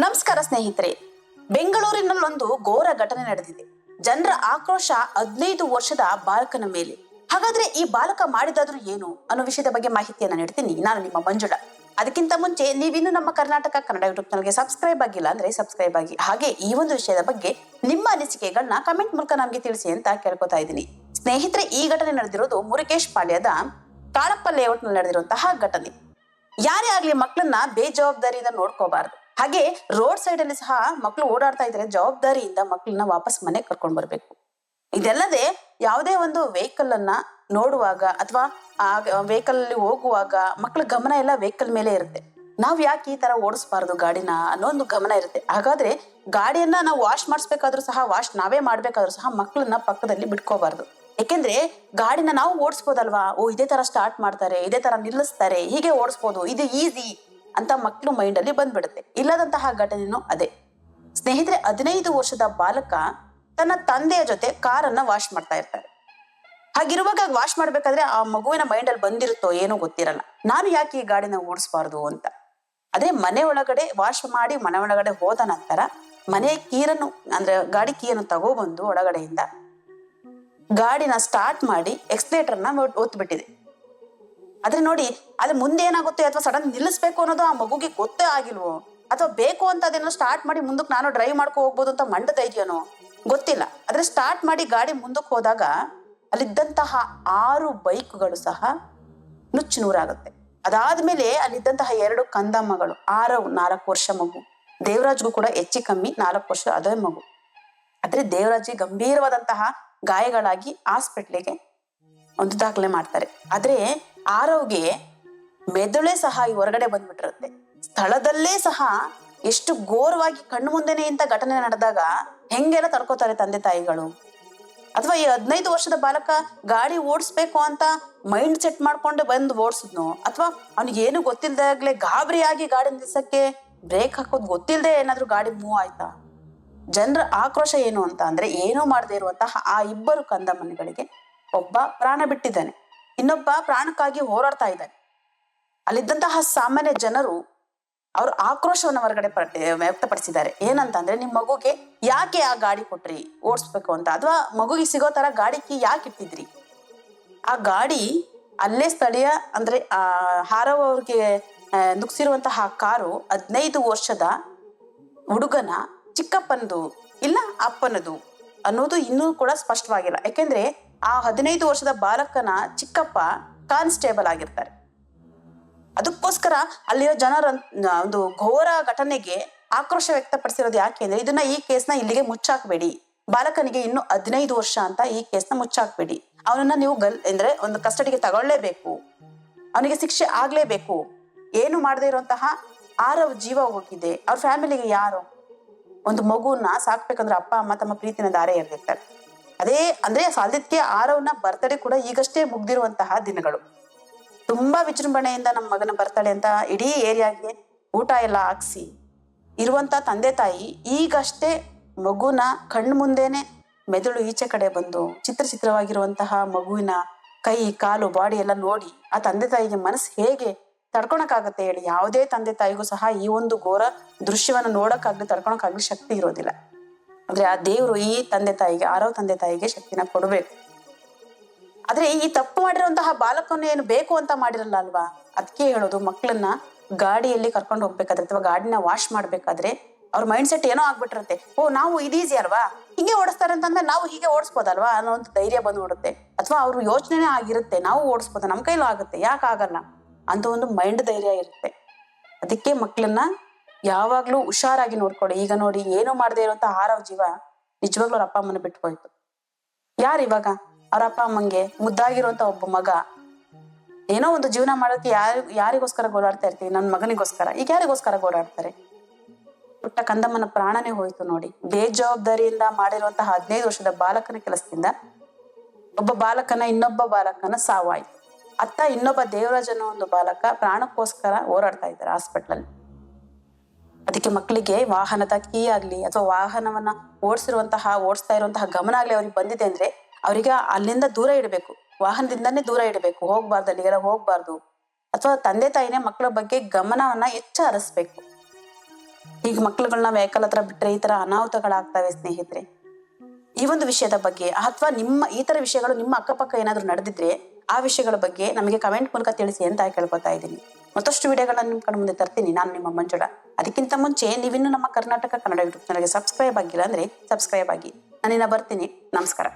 ನಮಸ್ಕಾರ ಸ್ನೇಹಿತರೆ. ಬೆಂಗಳೂರಿನಲ್ಲೊಂದು ಘೋರ ಘಟನೆ ನಡೆದಿದೆ. ಜನರ ಆಕ್ರೋಶ ಹದಿನೈದು ವರ್ಷದ ಬಾಲಕನ ಮೇಲೆ. ಹಾಗಾದ್ರೆ ಈ ಬಾಲಕ ಮಾಡಿದಾದ್ರೂ ಏನು? ಅನ್ನೋ ವಿಷಯದ ಬಗ್ಗೆ ಮಾಹಿತಿಯನ್ನ ನೀಡ್ತೀನಿ. ನಾನು ನಿಮ್ಮ ಮಂಜುಳ. ಅದಕ್ಕಿಂತ ಮುಂಚೆ ನೀವಿನ್ನು ನಮ್ಮ ಕರ್ನಾಟಕ ಕನ್ನಡ ಯೂಟ್ಯೂಬ್ ಚಾನಲ್ಗೆ ಸಬ್ಸ್ಕ್ರೈಬ್ ಆಗಿಲ್ಲ ಅಂದ್ರೆ ಸಬ್ಸ್ಕ್ರೈಬ್ ಆಗಿ. ಹಾಗೆ ಈ ಒಂದು ವಿಷಯದ ಬಗ್ಗೆ ನಿಮ್ಮ ಅನಿಸಿಕೆಗಳನ್ನ ಕಮೆಂಟ್ ಮೂಲಕ ನಮಗೆ ತಿಳಿಸಿ ಅಂತ ಕೇಳ್ಕೊತಾ ಇದ್ದೀನಿ. ಸ್ನೇಹಿತರೆ, ಈ ಘಟನೆ ನಡೆದಿರೋದು ಮುರುಗೇಶ್ ಪಾಳ್ಯದ ಕಾಳಪ್ಪ ಲೇಔಟ್ನಲ್ಲಿ ನಡೆದಿರುವಂತಹ ಘಟನೆ. ಯಾರೇ ಆಗ್ಲಿ ಮಕ್ಕಳನ್ನ ಬೇಜವಾಬ್ದಾರಿಯಿಂದ ನೋಡ್ಕೋಬಾರ್ದು. ಹಾಗೆ ರೋಡ್ ಸೈಡ್ ಅಲ್ಲಿ ಸಹ ಮಕ್ಕಳು ಓಡಾಡ್ತಾ ಇದ್ರೆ ಜವಾಬ್ದಾರಿಯಿಂದ ಮಕ್ಕಳನ್ನ ವಾಪಸ್ ಮನೆಗೆ ಕರ್ಕೊಂಡ್ ಬರ್ಬೇಕು. ಇದಲ್ಲದೆ ಯಾವುದೇ ಒಂದು ವೆಹಿಕಲ್ ಅನ್ನ ನೋಡುವಾಗ ಅಥವಾ ಆ ವೆಹಿಕಲ್ ಅಲ್ಲಿ ಹೋಗುವಾಗ ಮಕ್ಕಳ ಗಮನ ಎಲ್ಲ ವೆಹಿಕಲ್ ಮೇಲೆ ಇರುತ್ತೆ. ನಾವ್ ಯಾಕೆ ಈ ತರ ಓಡಿಸ್ಬಾರ್ದು ಗಾಡಿನ ಅನ್ನೋ ಒಂದು ಗಮನ ಇರುತ್ತೆ. ಹಾಗಾದ್ರೆ ಗಾಡಿಯನ್ನ ನಾವು ವಾಶ್ ಮಾಡಿಸ್ಬೇಕಾದ್ರೂ ಸಹ ವಾಶ್ ನಾವೇ ಮಾಡ್ಬೇಕಾದ್ರೂ ಸಹ ಮಕ್ಕಳನ್ನ ಪಕ್ಕದಲ್ಲಿ ಬಿಟ್ಕೋಬಾರ್ದು. ಯಾಕೆಂದ್ರೆ ಗಾಡಿನ ನಾವು ಓಡಿಸ್ಬೋದಲ್ವಾ? ಓ, ಇದೇ ತರ ಸ್ಟಾರ್ಟ್ ಮಾಡ್ತಾರೆ, ಇದೇ ತರ ನಿಲ್ಲಿಸ್ತಾರೆ, ಹೀಗೆ ಓಡಿಸ್ಬೋದು, ಇದು ಈಸಿ ಅಂತ ಮಕ್ಕಳು ಮೈಂಡ್ ಅಲ್ಲಿ ಬಂದ್ಬಿಡುತ್ತೆ. ಇಲ್ಲದಂತಹ ಘಟನೆನೂ ಅದೇ. ಸ್ನೇಹಿತರೆ, ಹದಿನೈದು ವರ್ಷದ ಬಾಲಕ ತನ್ನ ತಂದೆಯ ಜೊತೆ ಕಾರನ್ನ ವಾಶ್ ಮಾಡ್ತಾ ಇರ್ತಾರೆ. ಹಾಗಿರುವಾಗ ವಾಶ್ ಮಾಡ್ಬೇಕಾದ್ರೆ ಆ ಮಗುವಿನ ಮೈಂಡ್ ಅಲ್ಲಿ ಬಂದಿರುತ್ತೋ ಏನೋ ಗೊತ್ತಿರಲ್ಲ. ನಾನು ಯಾಕೆ ಈ ಗಾಡಿನ ಓಡಿಸ್ಬಾರ್ದು ಅಂತ. ಅದೇ ಮನೆ ಒಳಗಡೆ ವಾಶ್ ಮಾಡಿ ಮನೆ ಒಳಗಡೆ ಹೋದ ನಂತರ ಮನೆ ಕೀರನ್ನು ಅಂದ್ರೆ ಗಾಡಿ ಕೀಯನ್ನು ತಗೊಬಂದು ಒಳಗಡೆಯಿಂದ ಗಾಡಿನ ಸ್ಟಾರ್ಟ್ ಮಾಡಿ ಎಕ್ಸ್ಲೇಟರ್ನ ಒತ್ಬಿಟ್ಟಿದೆ. ಆದ್ರೆ ನೋಡಿ, ಅಲ್ಲಿ ಮುಂದೆ ಏನಾಗುತ್ತೆ ಅಥವಾ ಸಡನ್ ನಿಲ್ಲಿಸ್ಬೇಕು ಅನ್ನೋದು ಆ ಮಗುಗೆ ಗೊತ್ತೇ ಆಗಿಲ್ವೋ? ಅಥವಾ ಬೇಕು ಅಂತ ಅದೇನೋ ಸ್ಟಾರ್ಟ್ ಮಾಡಿ ಮುಂದಕ್ಕೆ ನಾನು ಡ್ರೈವ್ ಮಾಡ್ಕೊ ಹೋಗ್ಬೋದು ಅಂತ ಮಂಡದ ಇದೆಯೇನೋ? ಗೊತ್ತಿಲ್ಲ. ಆದ್ರೆ ಸ್ಟಾರ್ಟ್ ಮಾಡಿ ಗಾಡಿ ಮುಂದಕ್ಕೆ ಹೋದಾಗ ಅಲ್ಲಿದ್ದಂತಹ ಆರು ಬೈಕ್ಗಳು ಸಹ ನುಚ್ಚು ನೂರಾಗುತ್ತೆ. ಅದಾದ್ಮೇಲೆ ಅಲ್ಲಿದ್ದಂತಹ ಎರಡು ಕಂದಮ್ಮಗಳು, ಆರು, ನಾಲ್ಕು ವರ್ಷ ಮಗು. ದೇವರಾಜ್ಗೂ ಕೂಡ ಹೆಚ್ಚು ಕಮ್ಮಿ ನಾಲ್ಕು ವರ್ಷ ಅದೇ ಮಗು. ಆದ್ರೆ ದೇವರಾಜಿ ಗಂಭೀರವಾದಂತಹ ಗಾಯಗಳಾಗಿ ಹಾಸ್ಪಿಟ್ಲಿಗೆ ಒಂದು ದಾಖಲೆ ಮಾಡ್ತಾರೆ. ಆದ್ರೆ ಆರವ್ಗೆ ಮೆದುಳೆ ಸಹ ಈ ಹೊರಗಡೆ ಬಂದ್ಬಿಟ್ಟಿರುತ್ತೆ. ಸ್ಥಳದಲ್ಲೇ ಸಹ ಎಷ್ಟು ಘೋರವಾಗಿ ಕಣ್ಣು ಮುಂದೆನೆ ಇಂಥ ಘಟನೆ ನಡೆದಾಗ ಹೆಂಗೆಲ್ಲ ತಡ್ಕೋತಾರೆ ತಂದೆ ತಾಯಿಗಳು? ಅಥವಾ ಈ ಹದಿನೈದು ವರ್ಷದ ಬಾಲಕ ಗಾಡಿ ಓಡಿಸ್ಬೇಕು ಅಂತ ಮೈಂಡ್ ಸೆಟ್ ಮಾಡ್ಕೊಂಡು ಬಂದು ಓಡಿಸಿದ್ನು? ಅಥವಾ ಅವ್ನಿಗೆ ಏನು ಗೊತ್ತಿಲ್ದಾಗ್ಲೇ ಗಾಬರಿಯಾಗಿ ಗಾಡಿ ನಿಲ್ಸಕ್ಕೆ ಬ್ರೇಕ್ ಹಾಕೋದು ಗೊತ್ತಿಲ್ಲದೆ ಏನಾದ್ರೂ ಗಾಡಿ ಮೂವ್ ಆಯ್ತಾ? ಜನರ ಆಕ್ರೋಶ ಏನು ಅಂತ ಅಂದ್ರೆ ಏನೂ ಮಾಡದೇ ಇರುವಂತಹ ಆ ಇಬ್ಬರು ಕಂದಮ್ಮನಿಗಳಿಗೆ ಒಬ್ಬ ಪ್ರಾಣ ಬಿಟ್ಟಿದ್ದಾನೆ. ಇನ್ನೊಬ್ಬ ಪ್ರಾಣಕ್ಕಾಗಿ ಹೋರಾಡ್ತಾ ಇದ್ದಾನೆ. ಅಲ್ಲಿದ್ದಂತಹ ಸಾಮಾನ್ಯ ಜನರು ಅವರು ಆಕ್ರೋಶವನ್ನು ಹೊರಗಡೆ ವ್ಯಕ್ತಪಡಿಸಿದ್ದಾರೆ ವ್ಯಕ್ತಪಡಿಸಿದ್ದಾರೆ. ಏನಂತಂದ್ರೆ ನಿಮ್ ಮಗುಗೆ ಯಾಕೆ ಆ ಗಾಡಿ ಕೊಟ್ರಿ ಓಡಿಸ್ಬೇಕು ಅಂತ? ಅಥವಾ ಮಗುಗೆ ಸಿಗೋ ತರ ಗಾಡಿ ಕೀ ಯಾಕೆ ಇಟ್ಟಿದ್ರಿ? ಆ ಗಾಡಿ ಅಲ್ಲೇ ಸ್ಥಳೀಯ ಅಂದ್ರೆ ಆ ಹಾರವ್ ಅವ್ರಿಗೆ ಆ, ನುಗ್ಸಿರುವಂತಹ ಕಾರು ಹದಿನೈದು ವರ್ಷದ ಹುಡುಗನ ಚಿಕ್ಕಪ್ಪನದು ಇಲ್ಲ ಅಪ್ಪನದು ಅನ್ನೋದು ಇನ್ನೂ ಕೂಡ ಸ್ಪಷ್ಟವಾಗಿಲ್ಲ. ಯಾಕೆಂದ್ರೆ ಆ ಹದಿನೈದು ವರ್ಷದ ಬಾಲಕನ ಚಿಕ್ಕಪ್ಪ ಕಾನ್ಸ್ಟೇಬಲ್ ಆಗಿರ್ತಾರೆ. ಅದಕ್ಕೋಸ್ಕರ ಅಲ್ಲಿರೋ ಜನರ ಒಂದು ಘೋರ ಘಟನೆಗೆ ಆಕ್ರೋಶ ವ್ಯಕ್ತಪಡಿಸಿರೋದು ಯಾಕೆ ಅಂದ್ರೆ ಇದನ್ನ ಈ ಕೇಸ್ನ ಇಲ್ಲಿಗೆ ಮುಚ್ಚಾಕ್ಬೇಡಿ. ಬಾಲಕನಿಗೆ ಇನ್ನು ಹದಿನೈದು ವರ್ಷ ಅಂತ ಈ ಕೇಸ್ನ ಮುಚ್ಚಾಕ್ಬೇಡಿ. ಅವನನ್ನ ನೀವು ಗಲ್, ಅಂದ್ರೆ ಒಂದು ಕಸ್ಟಡಿಗೆ ತಗೊಳ್ಳೇಬೇಕು. ಅವನಿಗೆ ಶಿಕ್ಷೆ ಆಗ್ಲೇಬೇಕು. ಏನು ಮಾಡದೇ ಇರುವಂತಹ ಆರವ್ ಜೀವ ಹೋಗಿದೆ. ಅವ್ರ ಫ್ಯಾಮಿಲಿಗೆ ಯಾರು? ಒಂದು ಮಗುನ ಸಾಕ್ಬೇಕಂದ್ರೆ ಅಪ್ಪ, ಅಮ್ಮ ತಮ್ಮ ಪ್ರೀತಿನ ದಾರೆ ಎರೆದಿರ್ತಾರೆ ಅದೇ ಅಂದ್ರೆ ಸಾಲ್ದಿದ್ಕೆ ಆರವ್ನ ಬರ್ತಡೆ ಕೂಡ ಈಗಷ್ಟೇ ಮುಗ್ದಿರುವಂತಹ ದಿನಗಳು. ತುಂಬಾ ವಿಜೃಂಭಣೆಯಿಂದ ನಮ್ಮ ಮಗನ ಬರ್ತಾಳೆ ಅಂತ ಇಡೀ ಏರಿಯಾಗೆ ಊಟ ಎಲ್ಲ ಹಾಕ್ಸಿ ಇರುವಂತ ತಂದೆ ತಾಯಿ ಈಗಷ್ಟೇ ಮಗುನ ಕಣ್ಣು ಮುಂದೇನೆ ಮೆದುಳು ಈಚೆ ಕಡೆ ಬಂದು ಚಿತ್ರ ಚಿತ್ರವಾಗಿರುವಂತಹ ಮಗುವಿನ ಕೈ, ಕಾಲು ಬಾಡಿ ಎಲ್ಲ ನೋಡಿ ಆ ತಂದೆ ತಾಯಿಗೆ ಮನಸ್ಸು ಹೇಗೆ ತಡ್ಕೊಳಕ್ಕಾಗತ್ತೆ ಹೇಳಿ. ಯಾವುದೇ ತಂದೆ ತಾಯಿಗೂ ಸಹ ಈ ಒಂದು ಘೋರ ದೃಶ್ಯವನ್ನು ನೋಡೋಕ್ಕಾಗಲಿ, ತಡ್ಕೊಳಕ್ಕಾಗ್ಲಿ ಶಕ್ತಿ ಇರೋದಿಲ್ಲ. ಅಂದ್ರೆ ಆ ದೇವರು ಈ ತಂದೆ ತಾಯಿಗೆ ಆರೋ ತಂದೆ ತಾಯಿಗೆ ಶಕ್ತಿನ ಕೊಡಬೇಕು. ಆದ್ರೆ ಈ ತಪ್ಪು ಮಾಡಿರುವಂತಹ ಬಾಲಕನ ಏನು ಬೇಕು ಅಂತ ಮಾಡಿರಲ್ಲ ಅಲ್ವಾ? ಅದಕ್ಕೆ ಹೇಳೋದು ಮಕ್ಕಳನ್ನ ಗಾಡಿಯಲ್ಲಿ ಕರ್ಕೊಂಡು ಹೋಗ್ಬೇಕಾದ್ರೆ ಅಥವಾ ಗಾಡಿನ ವಾಶ್ ಮಾಡ್ಬೇಕಾದ್ರೆ ಅವ್ರ ಮೈಂಡ್ ಸೆಟ್ ಏನೋ ಆಗ್ಬಿಟ್ಟಿರುತ್ತೆ. ಓ, ನಾವು ಇದು ಈಸಿ ಅಲ್ವಾ? ಹಿಂಗೆ ಓಡಿಸ್ತಾರೆ ಅಂತಂದ್ರೆ ನಾವು ಹೀಗೆ ಓಡಿಸ್ಬೋದಲ್ವಾ ಅನ್ನೋ ಒಂದು ಧೈರ್ಯ ಬಂದ್ಬಿಡುತ್ತೆ. ಅಥವಾ ಅವ್ರ ಯೋಚನೆ ಆಗಿರುತ್ತೆ, ನಾವು ಓಡಿಸ್ಬೋದು, ನಮ್ಮ ಕೈಲೂ ಆಗುತ್ತೆ. ಯಾಕೆ ಆಗಲ್ಲ? ಅಂತ ಒಂದು ಮೈಂಡ್ ಧೈರ್ಯ ಇರುತ್ತೆ. ಅದಕ್ಕೆ ಮಕ್ಕಳನ್ನ ಯಾವಾಗ್ಲೂ ಹುಷಾರಾಗಿ ನೋಡ್ಕೊಳ್ಳಿ ಈಗ ನೋಡಿ ಏನು ಮಾಡದೇ ಇರುವಂತ ಆರವ್ ಜೀವ ನಿಜವಾಗ್ಲೂ ಅವ್ರ ಅಪ್ಪ ಅಮ್ಮನ ಬಿಟ್ಕೊಯ್ತು ಯಾರು ಇವಾಗ? ಅವ್ರ ಅಪ್ಪ ಅಮ್ಮಂಗೆ ಮುದ್ದಾಗಿರುವಂತ ಒಬ್ಬ ಮಗ. ಏನೋ ಒಂದು ಜೀವನ ಮಾಡೋಕೆ ಯಾರು, ಯಾರಿಗೋಸ್ಕರ ಗೋಳಾಡ್ತಾ ಇರ್ತೀವಿ ನನ್ನ ಮಗನಿಗೋಸ್ಕರ. ಈಗ ಯಾರಿಗೋಸ್ಕರ ಗೋಳಾಡ್ತಾರೆ? ಪುಟ್ಟ ಕಂದಮ್ಮನ ಪ್ರಾಣನೇ ಹೋಯ್ತು ನೋಡಿ. ಬೇಜವಾಬ್ದಾರಿಯಿಂದ ಮಾಡಿರುವಂತಹ ಹದಿನೈದು ವರ್ಷದ ಬಾಲಕನ ಕೆಲಸದಿಂದ ಒಬ್ಬ ಬಾಲಕನ ಇನ್ನೊಬ್ಬ ಬಾಲಕನ ಸಾವಾಯ್ತು ಅತ್ತ ಇನ್ನೊಬ್ಬ ದೇವರಾಜ್ ಅನ್ನೋ ಒಂದು ಬಾಲಕ ಪ್ರಾಣಕ್ಕೋಸ್ಕರ ಹೋರಾಡ್ತಾ ಇದ್ದಾರೆ ಹಾಸ್ಪಿಟ್ಲಲ್ಲಿ. ಅದಕ್ಕೆ ಮಕ್ಕಳಿಗೆ ವಾಹನದ ಕೀ ಆಗ್ಲಿ ಅಥವಾ ವಾಹನವನ್ನ ಓಡಿಸಿರುವಂತಹ, ಓಡಿಸ್ತಾ ಇರುವಂತಹ ಗಮನ ಆಗ್ಲಿ ಅವ್ರಿಗೆ ಬಂದಿದೆ ಅಂದ್ರೆ ಅವರಿಗೆ ಅಲ್ಲಿಂದ ದೂರ ಇಡಬೇಕು. ವಾಹನದಿಂದನೇ ದೂರ ಇಡಬೇಕು. ಹೋಗ್ಬಾರ್ದು, ಅಲ್ಲಿಗೆಲ್ಲ ಹೋಗ್ಬಾರ್ದು. ಅಥವಾ ತಂದೆ ತಾಯಿನೇ ಮಕ್ಕಳ ಬಗ್ಗೆ ಗಮನವನ್ನ ಹೆಚ್ಚು ಹರಿಸ್ಬೇಕು. ಈಗ ಮಕ್ಕಳುಗಳನ್ನ ವೆಹಿಕಲ್ ಹತ್ರ ಬಿಟ್ರೆ ಈ ತರ ಅನಾಹುತಗಳಾಗ್ತವೆ ಸ್ನೇಹಿತರೆ. ಈ ಒಂದು ವಿಷಯದ ಬಗ್ಗೆ ಅಥವಾ ನಿಮ್ಮ ಈ ತರ ವಿಷಯಗಳು ನಿಮ್ಮ ಅಕ್ಕಪಕ್ಕ ಏನಾದ್ರು ನಡೆದಿದ್ರೆ ಆ ವಿಷಯಗಳ ಬಗ್ಗೆ ನಮಗೆ ಕಮೆಂಟ್ ಮೂಲಕ ತಿಳಿಸಿ ಅಂತ ಕೇಳ್ಕೊತಾ ಇದ್ದೀನಿ. ಮತ್ತಷ್ಟು ವಿಡಿಯೋಗಳನ್ನ ನಿಮ್ಮ ಮುಂದೆ ತರ್ತೀನಿ. ನಾನು ನಿಮ್ಮ ಮಂಜುಳ. ಅದಕ್ಕಿಂತ ಮುಂಚೆ ನೀವಿನ್ನು ನಮ್ಮ ಕರ್ನಾಟಕ ಕನ್ನಡ ಯೂಟ್ಯೂಬ್ ಚಾನಲ್ಗೆ ಸಬ್ಸ್ಕ್ರೈಬ್ ಆಗಿಲ್ಲ ಅಂದರೆ ಸಬ್ಸ್ಕ್ರೈಬ್ ಆಗಿ. ನಾನಿನ್ನ ಬರ್ತೀನಿ. ನಮಸ್ಕಾರ.